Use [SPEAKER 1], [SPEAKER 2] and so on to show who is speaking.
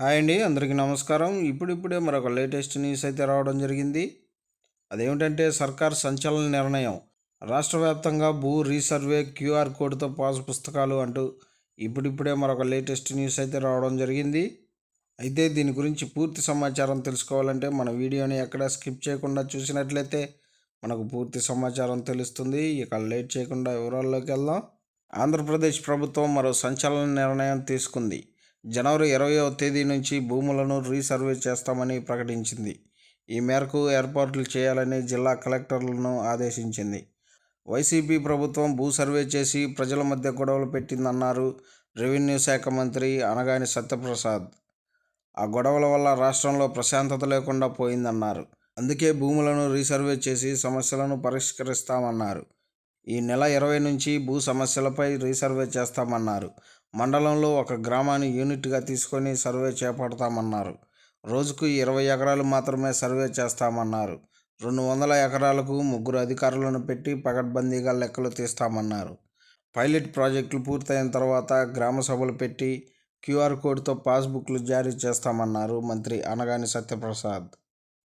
[SPEAKER 1] Hi అండి అందరికీ నమస్కారం. ఇప్పుడిప్పుడే మరొక లేటెస్ట్ న్యూస్ అయితే రావడం జరిగింది. అదేమిటంటే సర్కార్ సంచలన నిర్ణయం. రాష్ట్ర వ్యాప్తంగా భూ రీసర్వే క్యూఆర్ కోడ్తో పాస్ పుస్తకాలు అంటూ ఇప్పుడిప్పుడే మరొక లేటెస్ట్ న్యూస్ అయితే రావడం జరిగింది. అయితే దీని గురించి పూర్తి సమాచారం తెలుసుకోవాలంటే మన వీడియోని ఎక్కడ స్కిప్ చేయకుండా చూసినట్లయితే మనకు పూర్తి సమాచారం తెలుస్తుంది. ఇక లేట్ చేయకుండా వివరాల్లోకి వెళ్దాం. ఆంధ్రప్రదేశ్ ప్రభుత్వం మరో సంచలన నిర్ణయం తీసుకుంది. జనవరి ఇరవయో తేదీ నుంచి భూములను రీసర్వే చేస్తామని ప్రకటించింది. ఈ మేరకు ఏర్పాట్లు చేయాలని జిల్లా కలెక్టర్లను ఆదేశించింది. వైసీపీ ప్రభుత్వం భూ సర్వే చేసి ప్రజల మధ్య గొడవలు పెట్టిందన్నారు రెవెన్యూ శాఖ మంత్రి అనగాని సత్యప్రసాద్. ఆ గొడవల వల్ల రాష్ట్రంలో ప్రశాంతత లేకుండా పోయిందన్నారు. అందుకే భూములను రీసర్వే చేసి సమస్యలను పరిష్కరిస్తామన్నారు. ఈ నెల ఇరవై నుంచి భూ సమస్యలపై రీసర్వే చేస్తామన్నారు. మండలంలో ఒక గ్రామాన్ని యూనిట్గా తీసుకొని సర్వే చేపడతామన్నారు. రోజుకు ఇరవై ఎకరాలు మాత్రమే సర్వే చేస్తామన్నారు. రెండు వందల ఎకరాలకు ముగ్గురు అధికారులను పెట్టి పకడ్బందీగా లెక్కలు తీస్తామన్నారు. పైలట్ ప్రాజెక్టులు పూర్తయిన తర్వాత గ్రామ సభలు పెట్టి క్యూఆర్ కోడ్తో పాస్బుక్లు జారీ చేస్తామన్నారు మంత్రి అనగాని సత్యప్రసాద్.